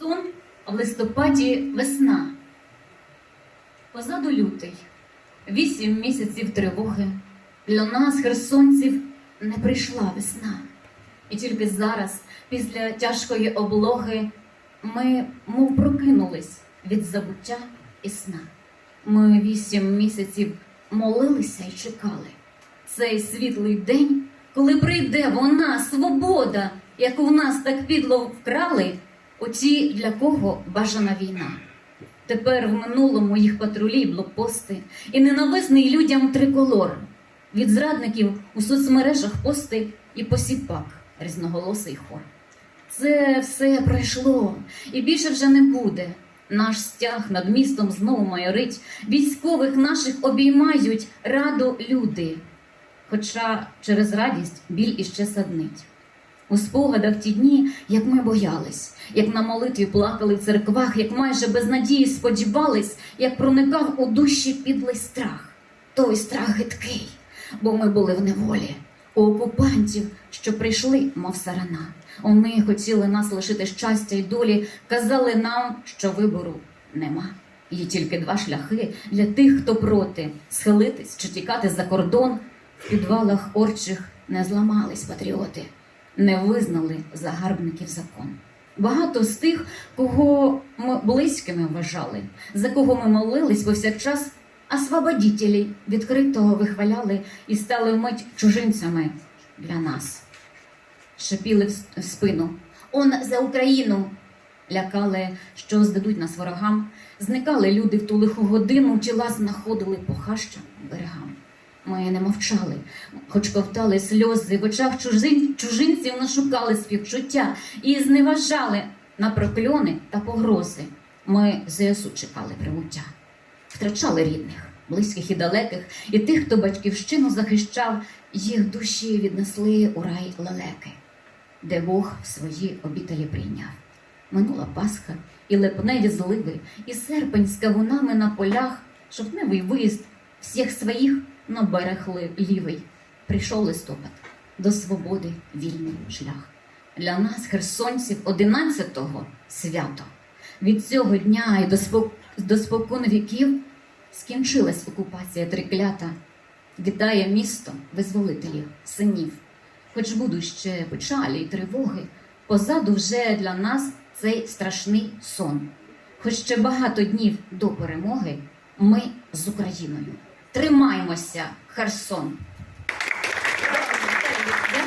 Сон в листопаді весна. Позаду лютий. Вісім місяців тривоги. Для нас, херсонців, не прийшла весна. І тільки зараз, після тяжкої облоги, ми мов прокинулись від забуття і сна. Ми вісім місяців молилися і чекали. Цей світлий день, коли прийде вона, свобода, яку в нас так підло вкрали, оті, для кого бажана війна. Тепер в минулому їх патрулі, блокпости і ненависний людям триколор. Від зрадників у соцмережах пости і посіпак різноголосий хор. Це все пройшло і більше вже не буде. Наш стяг над містом знову майорить, військових наших обіймають раду люди. Хоча через радість біль іще саднить. У спогадах ті дні, як ми боялись, як на молитві плакали в церквах, як майже без надії сподівались, як проникав у душі підлий страх. Той страх гидкий, бо ми були в неволі, у окупантів, що прийшли, мов сарана. Вони хотіли нас лишити щастя й долі, казали нам, що вибору нема. Є тільки два шляхи для тих, хто проти схилитись чи тікати за кордон. В підвалах орчих не зламались патріоти, не визнали загарбників закон. Багато з тих, кого ми близькими вважали, за кого ми молились повсякчас, освободітелі відкритого вихваляли і стали вмить чужинцями для нас. Шипіли в в спину. Он за Україну! Лякали, що здадуть нас ворогам. Зникали люди в ту лиху годину, тіла знаходили по хащам берегам. Ми не мовчали, хоч ковтали сльози, в очах чужин, чужинців нашукали співчуття і зневажали на прокльони та погрози. Ми ЗСУ чекали прибуття, втрачали рідних, близьких і далеких, і тих, хто батьківщину захищав, їх душі віднесли у рай лелеки, де Бог свої обітелі прийняв. Минула Пасха, і липневі зливи, і серпень з кавунами на полях, жовтневий виїзд всіх своїх на берег лівий. Прийшов листопад до свободи вільний шлях. Для нас, херсонців, 11-го свято. Від цього дня і до, спок... до спокон віків скінчилась окупація триклята. Вітає місто визволителів, синів. Хоч будуть ще печалі й тривоги, позаду вже для нас цей страшний сон. Хоч ще багато днів до перемоги, ми з Україною. Тримаймося, Херсон!